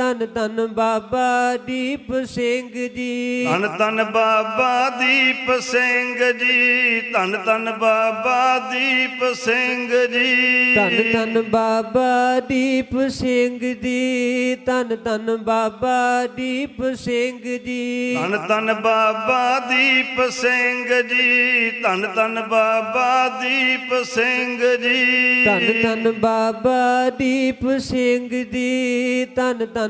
ਧੰਨ ਧੰਨ ਬਾਬਾ ਦੀਪ ਸਿੰਘ ਜੀ। ਧੰਨ ਧੰਨ ਬਾਬਾ ਦੀਪ ਸਿੰਘ ਜੀ ਧੰਨ ਧੰਨ ਬਾਬਾ ਦੀਪ ਸਿੰਘ ਜੀ। ਧੰਨ ਧੰਨ ਬਾਬਾ ਦੀਪ ਸਿੰਘ ਜੀ ਧੰਨ ਧੰਨ ਬਾਬਾ ਦੀਪ ਸਿੰਘ ਜੀ। ਧੰਨ ਧੰਨ ਬਾਬਾ ਦੀਪ ਸਿੰਘ ਜੀ ਧੰਨ ਧੰਨ ਬਾਬਾ ਦੀਪ ਸਿੰਘ ਜੀ। ਧੰਨ ਧੰਨ ਬਾਬਾ ਦੀਪ ਸਿੰਘ ਜੀ ਧੰਨ ਧੰਨ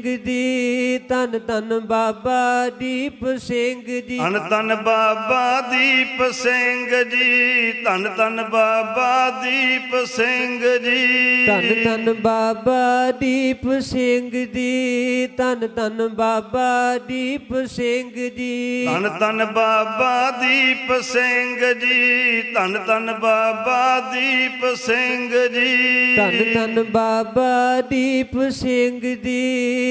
ਜੀ ਧੰਨ ਧੰਨ ਬਾਬਾ ਦੀਪ ਸਿੰਘ ਜੀ। ਧੰਨ ਧੰਨ ਬਾਬਾ ਦੀਪ ਸਿੰਘ ਜੀ ਧੰਨ ਧੰਨ ਬਾਬਾ ਦੀਪ ਸਿੰਘ ਜੀ। ਧੰਨ ਧੰਨ ਬਾਬਾ ਦੀਪ ਸਿੰਘ ਜੀ ਧੰਨ ਧੰਨ ਬਾਬਾ ਦੀਪ ਸਿੰਘ ਜੀ। ਧੰਨ ਧੰਨ ਬਾਬਾ ਦੀਪ ਸਿੰਘ ਜੀ ਧੰਨ ਧੰਨ ਬਾਬਾ ਦੀਪ ਸਿੰਘ ਜੀ। ਧੰਨ ਧੰਨ ਬਾਬਾ ਦੀਪ ਸਿੰਘ ਜੀ।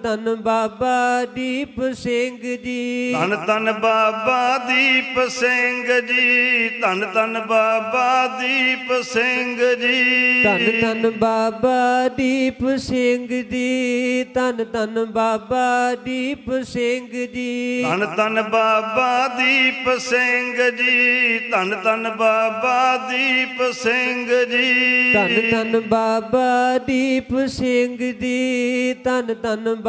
ਧੰਨ ਬਾਬਾ ਦੀਪ ਸਿੰਘ ਜੀ। ਧੰਨ ਧੰਨ ਬਾਬਾ ਦੀਪ ਸਿੰਘ ਜੀ। ਧੰਨ ਧੰਨ ਬਾਬਾ ਦੀਪ ਸਿੰਘ ਜੀ। ਧੰਨ ਧੰਨ ਬਾਬਾ ਦੀਪ ਸਿੰਘ ਜੀ। ਧੰਨ ਧੰਨ ਬਾਬਾ ਦੀਪ ਸਿੰਘ ਜੀ। ਧੰਨ ਧੰਨ ਬਾਬਾ ਦੀਪ ਸਿੰਘ ਜੀ। ਧੰਨ ਧੰਨ ਬਾਬਾ ਦੀਪ ਸਿੰਘ ਜੀ। ਧੰਨ ਧੰਨ ਬਾਬਾ ਦੀਪ ਸਿੰਘ ਜੀ। ਧੰਨ ਧੰਨ